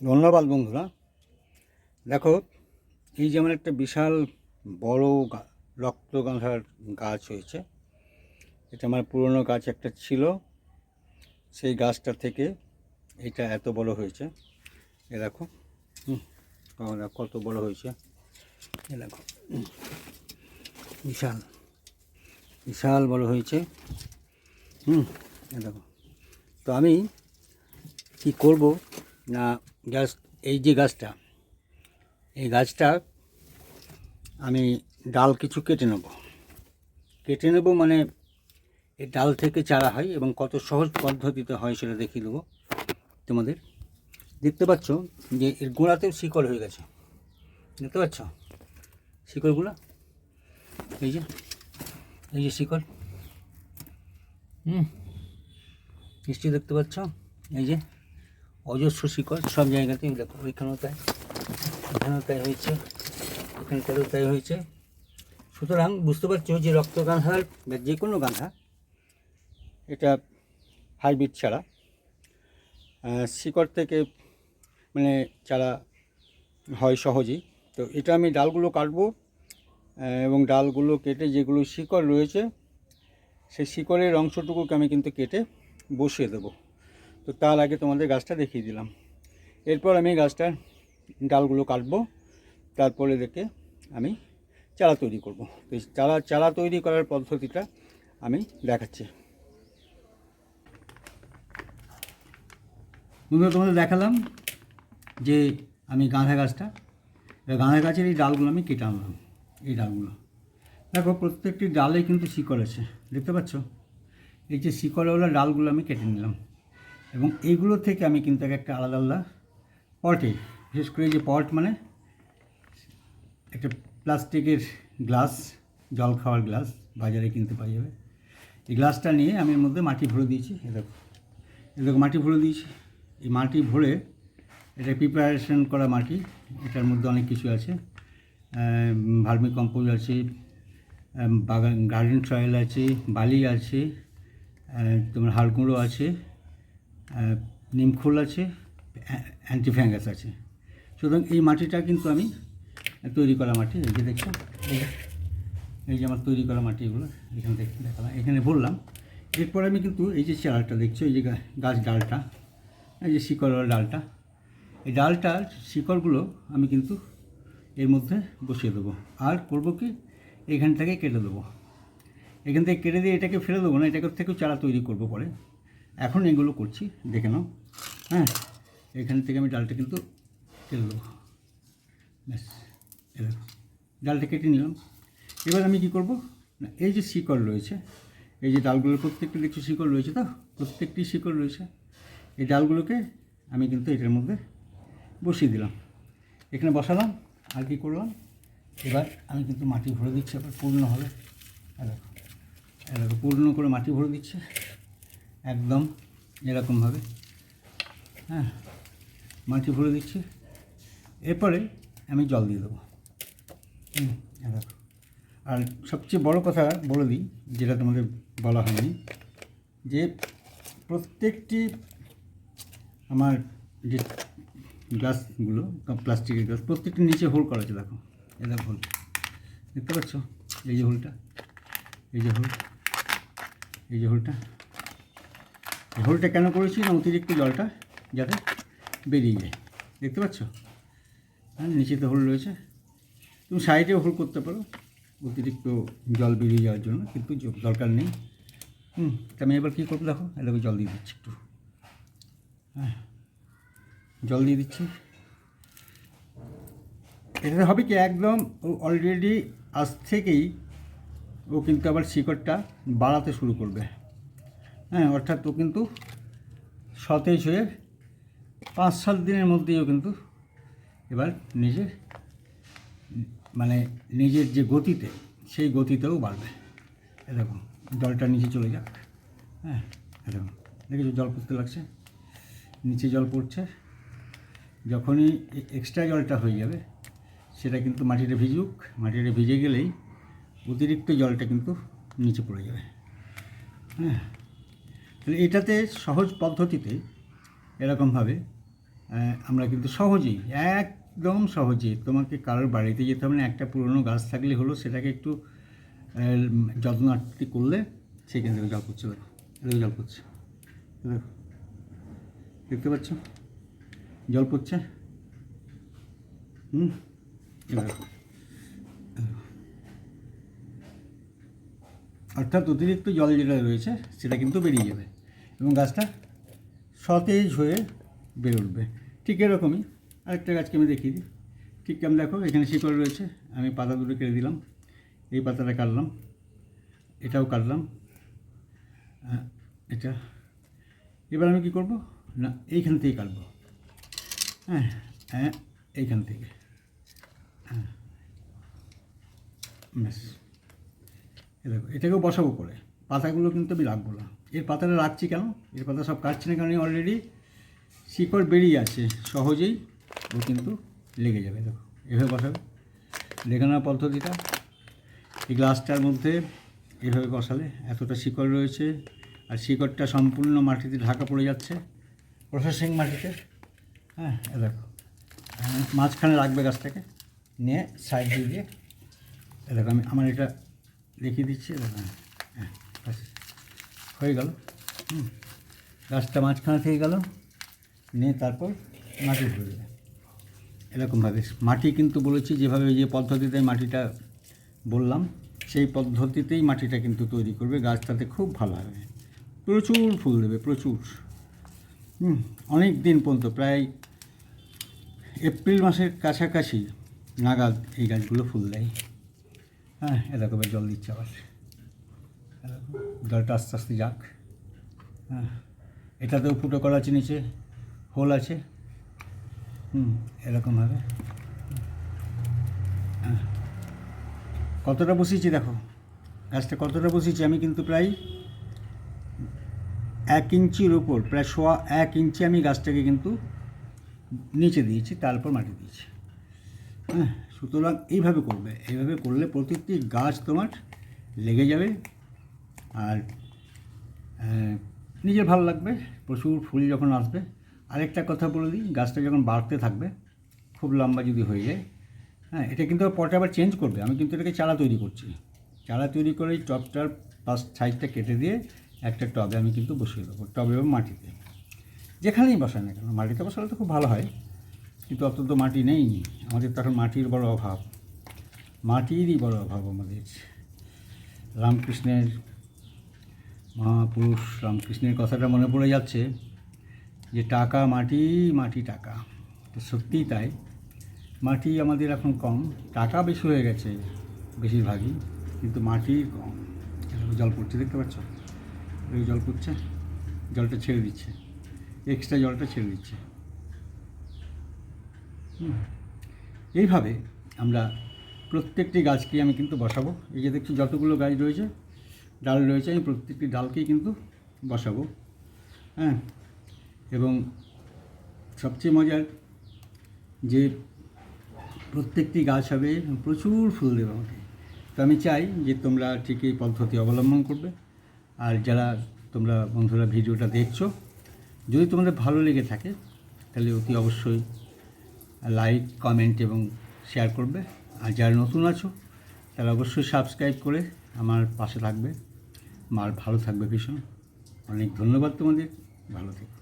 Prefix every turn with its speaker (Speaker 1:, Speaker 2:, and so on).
Speaker 1: ধন্যবাদ বন্ধুরা। দেখো, এই যেমন একটা বিশাল বড় রক্তগাঁধার গাছ হয়েছে। এটা আমার পুরনো গাছ একটা ছিল। সেই গাছটা থেকে এটা এত বড় হয়েছে। এ দেখো কত বড় হয়েছে। এ দেখো বিশাল বিশাল বড় হয়েছে। হুম, এ দেখো। তো আমি কি করব? না, গাছ, এই যে গাছটা, এই গাছটা আমি ডাল কিছু কেটে নেব। কেটে নেব মানে এই ডাল থেকে চারা হয় এবং কত সহজ পদ্ধতিতে হয় সেটা দেখিয়ে দেবো তোমাদের। দেখতে পাচ্ছ যে এর গোড়াতেও শিকড় হয়ে গেছে। দেখতে পাচ্ছ শিকড়গুলো? এই যে এই যে শিকড়। হুম, নিশ্চয়ই দেখতে পাচ্ছ? এই যে অজস্র শিকড়, সব জায়গাতেই দেখো, ওইখানেও তাই এখানেও তাই হয়েছে এখানকারও তাই হয়েছে। সুতরাং বুঝতে পারছ যে রক্তগাঁধার বা যে কোনো গাঁধা এটা হাইব্রিড ছাড়া শিকড় থেকে মানে চারা হয় সহজেই। তো এটা আমি ডালগুলো কাটবো এবং ডালগুলো কেটে যেগুলো শিকড় রয়েছে, সেই শিকড়ের অংশটুকুকে আমি কিন্তু কেটে বসিয়ে দেবো। তো তার আগে তোমাদের গাছটা দেখিয়ে দিলাম। এরপর আমি গাছটার ডালগুলো কাটবো, তারপরে দেখে আমি চারা তৈরি করব। তো চারা চারা তৈরি করার পদ্ধতিটা আমি দেখাচ্ছি। বন্ধুরা, তোমাদের দেখালাম যে আমি গাঁধা গাছটা গাঁধা গাছের এই ডালগুলো আমি কেটে আনলাম, এই ডালগুলো। দেখো, প্রত্যেকটি ডালে কিন্তু শিকড় আছে, দেখতে পাচ্ছ? এই যে শিকড়ওয়ালা ডালগুলো আমি কেটে নিলাম। এবং এইগুলো থেকে আমি কিন্তু এক একটা আলাদা আলাদা পটে বিশেষ করে যে পট মানে একটা প্লাস্টিকের গ্লাস, জল খাওয়ার গ্লাস বাজারে কিনতে পাওয়া যাবে। এই গ্লাসটা নিয়ে আমি এর মধ্যে মাটি ভরে দিয়েছি এ দেখো। এ দেখো, মাটি ভরে দিয়েছি। এই মাটি ভরে এটা প্রিপারেশন করা মাটি, এটার মধ্যে অনেক কিছু আছে। ভার্মি কম্পোজ আছে বাগান গার্ডেন সয়েল আছে, বালি আছে তোমার হাড়গুঁড়ো আছে নিমখোল আছে অ্যান্টি ফ্যাঙ্গাস আছে। সুতরাং এই মাটিটা কিন্তু আমি তৈরি করা মাটি, এই যে দেখছ, এই যে- আমার তৈরি করা মাটি এগুলো এখানে দেখ দেখালাম, এখানে ভরলাম। এরপর আমি কিন্তু এই যে চারাটা দেখছ, এই যে গাছ ডালটা, এই যে শিকড়ওয়ালা ডালটা, এই ডালটার শিকড়গুলো আমি কিন্তু এর মধ্যে বসিয়ে দেবো। আর করব কি, এখান থেকে কেটে দেবো। এখান থেকে কেটে দিয়ে এটাকে ফেলে দেবো না, এটাকে থেকেও চারা তৈরি করব পরে। এখন এগুলো করছি, দেখে নাও। হ্যাঁ এখান থেকে আমি ডালটা কিন্তু কেটে দেবো। ব্যাস এ দেখো ডালটা কেটে নিলাম। এবার আমি কি করব? না, এই যে শিকড় রয়েছে, এই যে ডালগুলোর প্রত্যেকটি দেখছি শিকড় রয়েছে তো? প্রত্যেকটি শিকড় রয়েছে। এই ডালগুলোকে আমি কিন্তু এটার মধ্যে বসিয়ে দিলাম। এখানে বসালাম, আর কি করলাম? এবার আমি কিন্তু মাটি ভরে দিচ্ছি আবার পূর্ণ হবে। দেখো দেখো, পূর্ণ করে মাটি ভরে দিচ্ছে। একদম এরকমভাবে হ্যাঁ মাটি ভরে দিচ্ছি। এরপরে আমি জল দিয়ে দেবো। আর সবচেয়ে বড় কথা বলে দিই, যেটা তোমাদের বলা হয়নি, যে প্রত্যেকটি আমার যে গ্লাসগুলো, প্লাস্টিকের গ্লাস, প্রত্যেকটি নিচে হোল করা আছে, দেখো। এ দেখো হোল দেখতে পাচ্ছ? এই যে হোলটা, এই যে হোল, এই যে হোলটা। হোলটা কেন করেছি না অতিরিক্ত জলটা যাতে বেরিয়ে যায়? দেখতে পাচ্ছ? হ্যাঁ নিচে তো হোল রয়েছে। তুমি সাইডেও হোল করতে পারো, অতিরিক্ত জল বেরিয়ে যাওয়ার জন্য, কিন্তু দরকার নেই। হুম, তা আমি এবার কী করব দেখো এলাকা জল দিয়ে দিচ্ছি একটু। হ্যাঁ জল দিয়ে দিচ্ছি। এটাতে হবে কি, একদম ও অলরেডি আজ থেকেই ও কিন্তু আবার শিকড়টা বাড়াতে শুরু করবে। হ্যাঁ অর্থাৎ ও কিন্তু সতেজ হয়ে পাঁচ সাত দিনের মধ্যেই ও কিন্তু এবার নিজের মানে নিজের যে গতিতে, সেই গতিতেও বাড়বে। এরকম জলটা নিচে চলে যাক। হ্যাঁ এরকম দেখেছ জল পড়তে লাগছে? নিচে জল পড়ছে। যখনই এক্সট্রা জলটা হয়ে যাবে, সেটা কিন্তু মাটিটা ভিজুক। মাটিটা ভিজে গেলেই অতিরিক্ত জলটা কিন্তু নিচে পড়ে যাবে। হ্যাঁ এটাতে সহজ পদ্ধতিতে এরকমভাবে আমরা কিন্তু সহজেই, একদম সহজেই তোমাকে কারোর বাড়িতে যেতে হবে না, একটা পুরনো গাছ থাকলে হলো সেটাকে একটু যত্ন আত্তি করলে সেখান থেকে জল পড়ছে দেখো জল পড়ছে দেখো, দেখতে পাচ্ছ? জল পড়ছে? হুম অর্থাৎ অতিরিক্ত জল যেটা রয়েছে সেটা কিন্তু বেরিয়ে যাবে। এবং গাছটা সতেজ হয়ে বেড়ে উঠবে। ঠিক এরকমই আরেকটা গাছকে আমি দেখিয়ে দিই। ঠিক কেমন দেখো, এখানে শিকড় রয়েছে। আমি পাতা দুটো কেটে দিলাম। এই পাতাটা কাটলাম। এটাও কাটলাম। এটা। এবার আমি কী করব? না, এইখান থেকে কাটবো। হ্যাঁ হ্যাঁ এইখান থেকে। হ্যাঁ। ব্যাস। দেখো, এটাকেও বসাবো করে। পাতাগুলো কিন্তু আমি রাখব না। এর পাতাটা রাখছি কেন? এর পাতা সব কাটছি না কারণ অলরেডি শিকড় বেরিয়ে আছে সহজেই ও কিন্তু লেগে যাবে দেখো। এভাবে বসাবে। লেখানোর পদ্ধতিটা। এই গ্লাসটার মধ্যে এভাবে বসালে এতটা শিকড় রয়েছে আর শিকড়টা সম্পূর্ণ মাটিতে ঢাকা পড়ে যাচ্ছে প্রসেসিং মাটিতে। হ্যাঁ এ দেখো। হ্যাঁ, মাঝখানে রাখবে গাছটাকে নিয়ে সাইড দিয়ে এ দেখো আমি আমার এটা দেখিয়ে দিচ্ছি দেখো, হ্যাঁ ব্যাস, হয়ে গেল। হুম। গাছটা মাঝখানে থেকে গেল। নিয়ে তারপর মাটি দেবে এরকমভাবে। মাটি কিন্তু বলেছি, যেভাবে যে পদ্ধতিতে মাটিটা বললাম, সেই পদ্ধতিতেই মাটিটা কিন্তু তৈরি করবে। গাছটাতে খুব ভালো হবে। প্রচুর ফুল দেবে, প্রচুর। হুম। অনেক দিন পর্যন্ত, প্রায় এপ্রিল মাসের কাছাকাছি নাগাদ এই গাছগুলো ফুল দেয়। হ্যাঁ এরকম জল দিচ্ছে আবার। এরকম। জলটা আস্তে আস্তে যাক। হ্যাঁ এটাতেও ফুটো করা আছে, নিচে হোল আছে। হুম এরকমভাবে হ্যাঁ। কতটা বসিয়েছি দেখো? গাছটা কতটা বসিয়েছি? আমি কিন্তু প্রায় এক ইঞ্চির ওপর প্রায় সোয়া এক ইঞ্চি আমি গাছটাকে কিন্তু নিচে দিয়েছি, তারপর মাটি দিয়েছি। হ্যাঁ সুতরাং এইভাবে করবে। এইভাবে করলে প্রত্যেকটি গাছ তোমার লেগে যাবে। আর নিজের ভালো লাগবে, প্রচুর ফুল যখন আসবে। আরেকটা কথা বলে দিই, গাছটা যখন বাড়তে থাকবে, খুব লম্বা যদি হয়ে যায় হ্যাঁ এটা কিন্তু পরে আবার চেঞ্জ করবে। আমি কিন্তু এটাকে চারা তৈরি করছি। চারা তৈরি করে এই টবটার পাশ সাইডটা কেটে দিয়ে একটা টবে আমি কিন্তু বসিয়ে দেবো, টবে এবং মাটিতে। যেখানেই বসায় না কেন, মাটিতে বসালে তো খুব ভালো হয়, কিন্তু অত তো মাটি নেই। আমাদের তো এখন মাটির বড় অভাব। মাটিরই বড় অভাব আমাদের। রামকৃষ্ণের মহাপুরুষ রামকৃষ্ণের কথাটা মনে পড়ে যাচ্ছে যে টাকা মাটি মাটি টাকা। তো সত্যিই তাই। মাটি আমাদের এখন কম। টাকা বেশি হয়ে গেছে বেশিরভাগই, কিন্তু মাটি কম। জল পড়ছে, দেখতে পাচ্ছ? এই জল পড়ছে, জলটা ছেড়ে দিচ্ছে। এক্সট্রা জলটা ছেড়ে দিচ্ছে। এইভাবে আমরা প্রত্যেকটি গাছকে আমি কিন্তু বসাবো। এই যে দেখছি, যতগুলো গাছ রয়েছে ডাল রয়েছে আমি প্রত্যেকটি ডালকেই কিন্তু বসাবো। হ্যাঁ এবং সবচেয়ে মজার যে প্রত্যেকটি গাছ হবে, প্রচুর ফুল দেবে আমাকে। তো আমি চাই যে তোমরা ঠিক এই পদ্ধতি অবলম্বন করবে। আর যারা তোমরা বন্ধুরা ভিডিওটা দেখছ, যদি তোমাদের ভালো লেগে থাকে, তাহলে অতি অবশ্যই লাইক, কমেন্ট এবং শেয়ার করবে। আর যারা নতুন আছো, তারা অবশ্যই সাবস্ক্রাইব করে আমার পাশে থাকবে। মার ভালো থাকবে ভীষণ অনেক ধন্যবাদ তোমাদের। ভালো থেকো।